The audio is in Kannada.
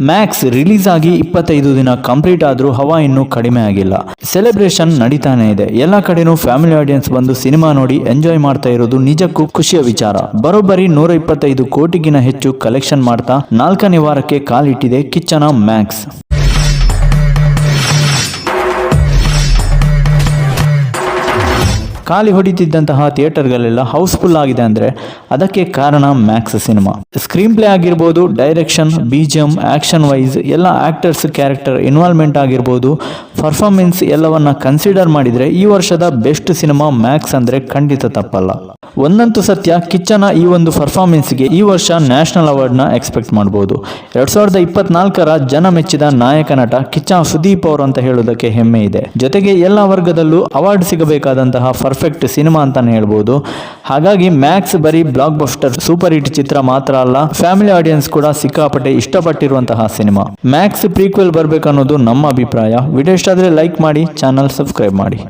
ಮ್ಯಾಕ್ಸ್ ರಿಲೀಸ್ ಆಗಿ ಇಪ್ಪತ್ತೈದು ದಿನ ಕಂಪ್ಲೀಟ್ ಆದರೂ ಹವಾ ಇನ್ನೂ ಕಡಿಮೆ ಆಗಿಲ್ಲ. ಸೆಲೆಬ್ರೇಷನ್ ನಡೀತಾನೆ ಇದೆ. ಎಲ್ಲ ಕಡೆನೂ ಫ್ಯಾಮಿಲಿ ಆಡಿಯನ್ಸ್ ಬಂದು ಸಿನಿಮಾ ನೋಡಿ ಎಂಜಾಯ್ ಮಾಡ್ತಾ ಇರೋದು ನಿಜಕ್ಕೂ ಖುಷಿಯ ವಿಚಾರ. ಬರೋಬ್ಬರಿ ನೂರ ಇಪ್ಪತ್ತೈದು ಕೋಟಿಗಿನ ಹೆಚ್ಚು ಕಲೆಕ್ಷನ್ ಮಾಡ್ತಾ ನಾಲ್ಕನೇ ವಾರಕ್ಕೆ ಕಾಲಿಟ್ಟಿದೆ ಕಿಚ್ಚನ ಮ್ಯಾಕ್ಸ್ ಖಾಲಿ ಹೊಡಿತಿದ್ದಂತಹ ಥಿಯೇಟರ್ಗಳೆಲ್ಲ ಹೌಸ್ಫುಲ್ ಆಗಿದೆ ಅಂದರೆ ಅದಕ್ಕೆ ಕಾರಣ ಮ್ಯಾಕ್ಸ್ ಸಿನಿಮಾ. ಸ್ಕ್ರೀನ್ ಪ್ಲೇ ಆಗಿರ್ಬೋದು, ಡೈರೆಕ್ಷನ್ ಬಿಜಿಎಂ ಆ್ಯಕ್ಷನ್ ವೈಸ್ ಎಲ್ಲ ಆ್ಯಕ್ಟರ್ಸ್ ಕ್ಯಾರೆಕ್ಟರ್ ಇನ್ವಾಲ್ವ್ಮೆಂಟ್ ಆಗಿರ್ಬೋದು, ಪರ್ಫಾರ್ಮೆನ್ಸ್ ಎಲ್ಲವನ್ನ ಕನ್ಸಿಡರ್ ಮಾಡಿದರೆ ಈ ವರ್ಷದ ಬೆಸ್ಟ್ ಸಿನಿಮಾ ಮ್ಯಾಕ್ಸ್ ಅಂದರೆ ಖಂಡಿತ ತಪ್ಪಲ್ಲ. ಒಂದಂತೂ ಸತ್ಯ, ಕಿಚ್ಚನ ಈ ಒಂದು ಪರ್ಫಾರ್ಮೆನ್ಸ್ಗೆ ಈ ವರ್ಷ ನ್ಯಾಷನಲ್ ಅವಾರ್ಡ್ನ ಎಕ್ಸ್ಪೆಕ್ಟ್ ಮಾಡ್ಬೋದು. ಎರಡು ಸಾವಿರದ ಇಪ್ಪತ್ನಾಲ್ಕರ ಜನ ಮೆಚ್ಚಿದ ನಾಯಕ ನಟ ಕಿಚ್ಚ ಸುದೀಪ್ ಅವರು ಅಂತ ಹೇಳೋದಕ್ಕೆ ಹೆಮ್ಮೆ ಇದೆ. ಜೊತೆಗೆ ಎಲ್ಲ ವರ್ಗದಲ್ಲೂ ಅವಾರ್ಡ್ ಸಿಗಬೇಕಾದಂತಹ ಪರ್ಫೆಕ್ಟ್ ಸಿನಿಮಾ ಅಂತಾನೆ ಹೇಳ್ಬೋದು. ಹಾಗಾಗಿ ಮ್ಯಾಕ್ಸ್ ಬರೀ ಬ್ಲಾಕ್ ಬಸ್ಟರ್ ಸೂಪರ್ ಹಿಟ್ ಚಿತ್ರ ಮಾತ್ರ ಅಲ್ಲ ಫ್ಯಾಮಿಲಿ ಆಡಿಯನ್ಸ್ ಕೂಡ ಸಿಕ್ಕಾಪಟ್ಟೆ ಇಷ್ಟಪಟ್ಟಿರುವಂತಹ ಸಿನಿಮಾ ಮ್ಯಾಕ್ಸ್ ಪ್ರೀಕ್ವೆಲ್ ಬರಬೇಕನ್ನೋದು ನಮ್ಮ ಅಭಿಪ್ರಾಯ. ವಿಡಿಯೋ ಇಷ್ಟ ಆದರೆ ಲೈಕ್ ಮಾಡಿ ಚಾನಲ್ ಸಬ್ಸ್ಕ್ರೈಬ್ ಮಾಡಿ.